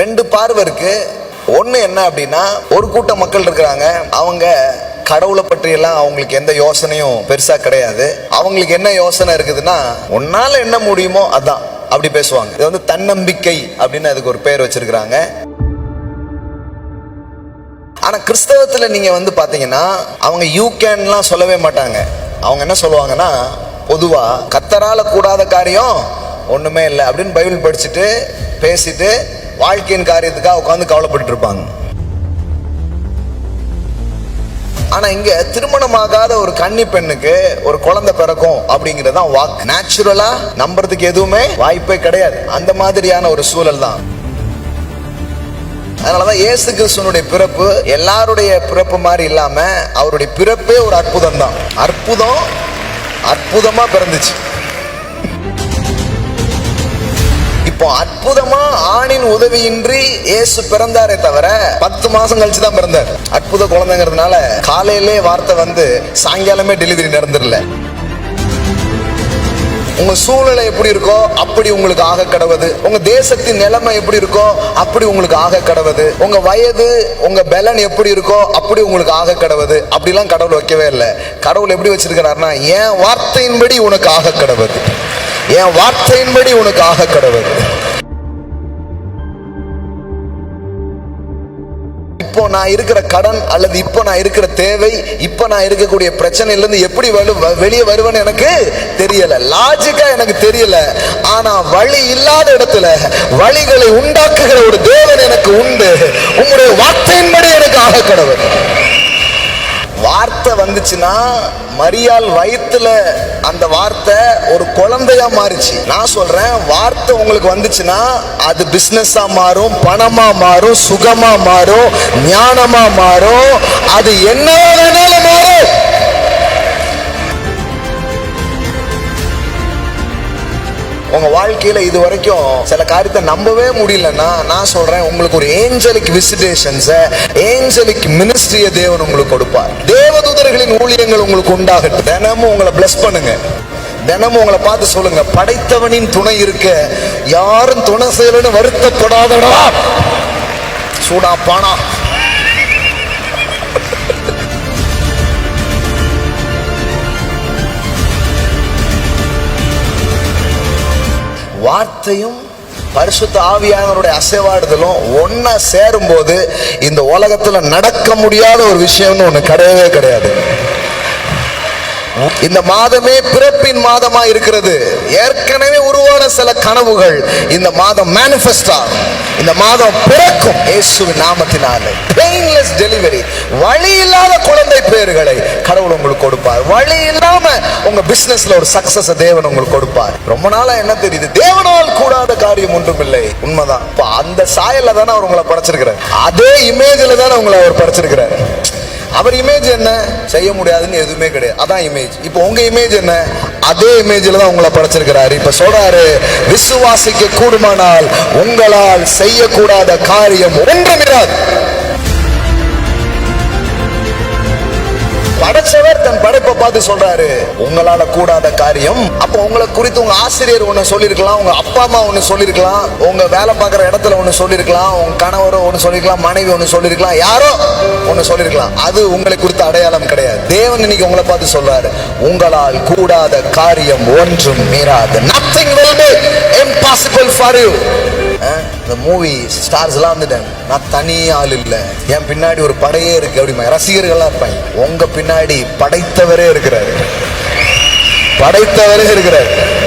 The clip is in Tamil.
ரெண்டு பார்வை இருக்கு. ஒன்று என்ன அப்படின்னா ஒரு கூட்ட மக்கள் இருக்கிறாங்க. அவங்க கடவுளை பற்றியெல்லாம் அவங்களுக்கு எந்த யோசனையும் பெருசாக கிடையாது. அவங்களுக்கு என்ன யோசனை இருக்குதுன்னா உன்னால் என்ன முடியுமோ அதான் அப்படி பேசுவாங்க. இது வந்து தன்னம்பிக்கை அப்படின்னு அதுக்கு ஒரு பேர் வச்சிருக்கிறாங்க. ஆனால் கிறிஸ்தவத்தில் நீங்கள் வந்து பார்த்தீங்கன்னா அவங்க யூ கேன்லாம் சொல்லவே மாட்டாங்க. அவங்க என்ன சொல்லுவாங்கன்னா பொதுவாக கத்தரால கூடாத காரியம் ஒன்றுமே இல்லை அப்படின்னு பைபிள் படிச்சுட்டு பேசிட்டு வாழ்க்கையின் காரியத்துக்காக உட்காந்து கவலைப்பட்டு இருப்பாங்க ஆனா இங்க திருமணமாகாத ஒரு கன்னி பெண்ணுக்கு ஒரு குழந்தை பிறக்கும் அப்படிங்கிறது தான் வாக்கு. நேச்சுரலா நம்புறதுக்கு எதுவுமே வாய்ப்பே கிடையாது. அந்த மாதிரியான ஒரு சூழல் தான். அதனாலதான் இயேசு கிறிஸ்துவனுடைய பிறப்பு எல்லாருடைய பிறப்பு மாதிரி இல்லாம அவருடைய பிறப்பே ஒரு அற்புதம் தான். அற்புதம் அற்புதமா பிறந்துச்சு. இப்போ அற்புதமா ஆணின் உதவியின்றி இயேசு பிறந்தாரே தவிர பத்து மாசம் கழிச்சு தான் பிறந்தார். அற்புத குழந்தைங்கிறதுனால காலையிலே வார்த்தை வந்து சாயங்காலமே டெலிவரி நடந்துடல. உங்க சூழ்நிலை எப்படி இருக்கோ அப்படி உங்களுக்கு ஆக கடவுது. உங்க தேசத்தின் நிலைமை எப்படி இருக்கோ அப்படி உங்களுக்கு ஆக கடவுது. உங்க வயது உங்க பலன் எப்படி இருக்கோ அப்படி உங்களுக்கு ஆக கடவுது. அப்படிலாம் கடவுள் வைக்கவே இல்லை. கடவுள் எப்படி வச்சிருக்கிறாருன்னா என் வார்த்தையின்படி உனக்கு ஆக கடவுது. என் வார்த்தையின்படி உனக்கு ஆக கடவுள். இப்போ நான் இருக்கிற கடன் அல்லது இப்போ நான் இருக்கிற தேவை இப்போ நான் இருக்கக்கூடிய பிரச்சனையில இருந்து எப்படி வலு- வெளியே வருவேன்னு எனக்கு தெரியல. லாஜிக்கா எனக்கு தெரியல. ஆனா வழி இல்லாத இடத்துல வழிகளை உண்டாக்குகிற ஒரு தேவன் எனக்கு உண்டு. உங்களுடைய வார்த்தையின்படி எனக்கு ஆக கடவுள். வார்த்தை வந்துச்சுன்னா மரியாள் வயித்துல அந்த வார்த்தை ஒரு குழந்தையா மாறிச்சு. நான் சொல்றேன் வார்த்தை உங்களுக்கு வந்துச்சுன்னா அது பிசினஸா மாறும் பணமா மாறும் சுகமா மாறும் ஞானமா மாறும் அது என்ன வேணாலும் மாறும். உங்க வாழ்க்கையில இது வரைக்கும் சில காரியத்தை நம்பவே முடியலன்னா நான் சொல்றேன் உங்களுக்கு ஒரு ஏஞ்சலிக் விசிடேஷன்ஸ் ஏஞ்சலிக் மினிஸ்ட்ரிய தேவன் உங்களுக்கு கொடுப்பார். தேவதூதர்களின் ஊழியங்கள் உங்களுக்கு உண்டாகட்டும். தினமும் உங்களை பிளஸ் பண்ணுங்க. தினமும் உங்களை பார்த்து சொல்லுங்க. படைத்தவனின் துணை இருக்க யாரும் துணை செய்யலன்னு வருத்தப்படாதடா. சூடா பானா. வார்த்தையும் பரிசுத்த ஆவியானவருடைய அசைவாடுதலும் ஒன்னா சேரும்போது இந்த உலகத்துல நடக்க முடியாத ஒரு விஷயம்னு ஒண்ணு கிடையவே கிடையாது. இந்த மாதமே பிறப்பின் மாதமா இருக்கிறது. ஏற்கனவே உருவான சில கனவுகள் இந்த மாதம் மேனிஃபெஸ்டா இந்த மாதம் பிறக்கும். இயேசுவின் நாமத்தினாலே. பெயின்லெஸ் டெலிவரி வழி இல்லாத குழந்தை பேர்களை கடவுள் உங்களுக்கு கொடுப்பார். வழி இல்லாம உங்க பிசினஸ்ல ஒரு சக்சஸ் தேவன் உங்களுக்கு கொடுப்பார். ரொம்ப நாளா என்ன தெரியுது? தேவனால் கூடாத காரியம் ஒன்றும் இல்லை. உண்மைதான். இப்ப அந்த சாயல்ல தானே அவர் உங்களை படைச்சிருக்கிறார். அதே இமேஜ்ல தானே உங்களை அவர் படைச்சிருக்கிறார். அவர் இமேஜ் என்ன? செய்ய முடியாதுன்னு எதுவுமே கிடையாது. அதான் இமேஜ் இப்போ உங்க இமேஜ் என்ன? அதே இமேஜ்ல தான் உங்களை படைச்சிருக்கிறாரு. இப்ப சொல்றாரு விசுவாசிக்க கூடுமானால் உங்களால் செய்யக்கூடாத காரியம் ஒன்றுமிராது படைச்சவர் தன் படைப்பை பார்த்து சொல்றாரு. உங்களால கூடாத காரியம் அப்ப உங்களை குறித்து உங்க ஆசிரியர் ஒண்ணு சொல்லியிருக்கலாம் உங்க அப்பா அம்மா ஒண்ணு சொல்லியிருக்கலாம் உங்க வேலை பார்க்குற இடத்துல ஒண்ணு சொல்லிருக்கலாம் உங்க கணவரோ ஒண்ணு சொல்லிருக்கலாம் மனைவி ஒண்ணு சொல்லியிருக்கலாம் யாரோ ஒண்ணு சொல்லியிருக்கலாம். அது உங்களை குறித்த அடையாளம் கிடையாது. தேவன் இன்னைக்கு உங்களை பார்த்து சொல்றாரு. உங்களால் கூடாத காரியம் ஒன்றும் மீறாது. Nothing will be impossible for you இந்த மூவி ஸ்டார்ஸ்லாம் வந்துட்டேன். நான் தனி ஆள் இல்லை. என் பின்னாடி ஒரு படையே இருக்கு. அப்படி ரசிகர்கள்லாம் இருப்பாங்க. உங்க பின்னாடி படைத்தவரே இருக்கிறாரு. படைத்தவரே இருக்கிறார்.